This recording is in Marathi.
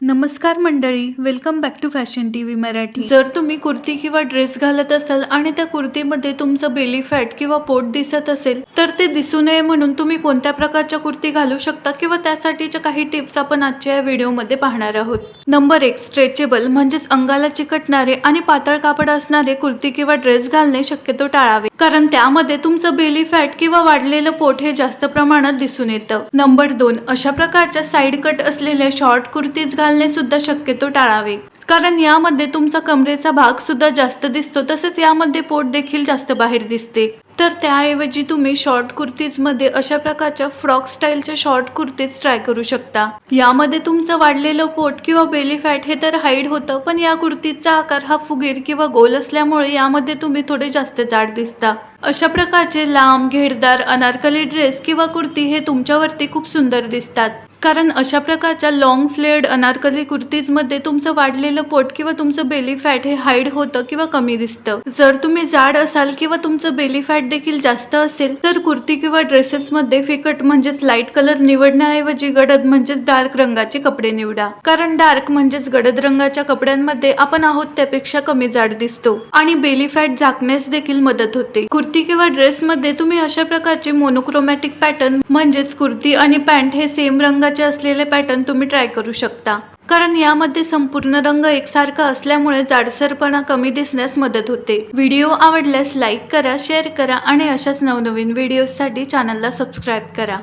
नमस्कार मंडळी welcome back to fashion T V Marathi. जर तुम्ही कुर्ती किंवा ड्रेस घालत असाल आणि त्या कुर्तीमध्ये तुमचं बेली फॅट किंवा पोट दिसत असेल तर ते दिसू नये म्हणून तुम्ही कोणत्या प्रकारच्या कुर्ती घालू शकता किंवा त्यासाठीच्या काही टिप्स आपण आजच्या या व्हिडिओमध्ये पाहणार आहोत. नंबर एक स्ट्रेचेबल म्हणजेच अंगाला चिकटणारे आणि पातळ कापड असणारे कुर्ती किंवा ड्रेस घालणे शक्यतो टाळावे कारण त्यामध्ये तुमचं बेली फॅट किंवा वाढलेलं पोट हे जास्त प्रमाणात दिसून येतं. नंबर दोन अशा प्रकारच्या साईड कट असलेल्या शॉर्ट कुर्तीज घालणे सुद्धा शक्यतो टाळावे कारण यामध्ये तुमचा कमरेचा भाग सुद्धा जास्त दिसतो तसेच यामध्ये पोट देखील जास्त बाहेर दिसते. तर त्याऐवजी तुम्ही शॉर्ट कुर्तीजमध्ये अशा प्रकारच्या फ्रॉक स्टाईलच्या शॉर्ट कुर्तीज ट्राय करू शकता. यामध्ये तुमचं वाढलेलं पोट किंवा बेली फॅट हे तर हाईड होतं पण या कुर्तीचा आकार हा फुगीर किंवा गोल असल्यामुळे यामध्ये तुम्ही थोडे जास्त जाड दिसता. अशा प्रकारचे लांब घेरदार अनारकली ड्रेस किंवा कुर्ती हे तुमच्यावरती खूप सुंदर दिसतात. कारण अशा प्रकारच्या लॉंग फ्लेअर्ड अनारकली कुर्तीजमध्ये तुमचं वाढलेलं पोट किंवा तुमचं बेली फॅट हे हाईड होतं किंवा कमी दिसतं. जर तुम्ही जाड असाल किंवा तुमचं बेली फॅट देखील जास्त असेल तर कुर्ती किंवा ड्रेसेसमध्ये फिकट म्हणजेच लाइट कलर निवडण्याऐवजी गडद म्हणजेच डार्क रंगाचे कपडे निवडा. कारण डार्क म्हणजेच गडद रंगाच्या कपड्यांमध्ये आपण आहोत त्यापेक्षा कमी जाड दिसतो आणि बेली फॅट झाकण्यास देखील मदत होते. कुर्ती किंवा ड्रेसमध्ये तुम्ही अशा प्रकारचे मोनोक्रोमॅटिक पॅटर्न म्हणजेच कुर्ती आणि पॅन्ट हे सेम रंगाचे असलेले पॅटर्न तुम्ही ट्राय करू शकता. कारण यामध्ये संपूर्ण रंग एकसारखा असल्यामुळे जाडसरपणा कमी दिसण्यास मदत होते. व्हिडिओ आवडल्यास लाईक करा शेअर करा आणि अशाच नवनवीन व्हिडिओसाठी चॅनलला सबस्क्राईब करा.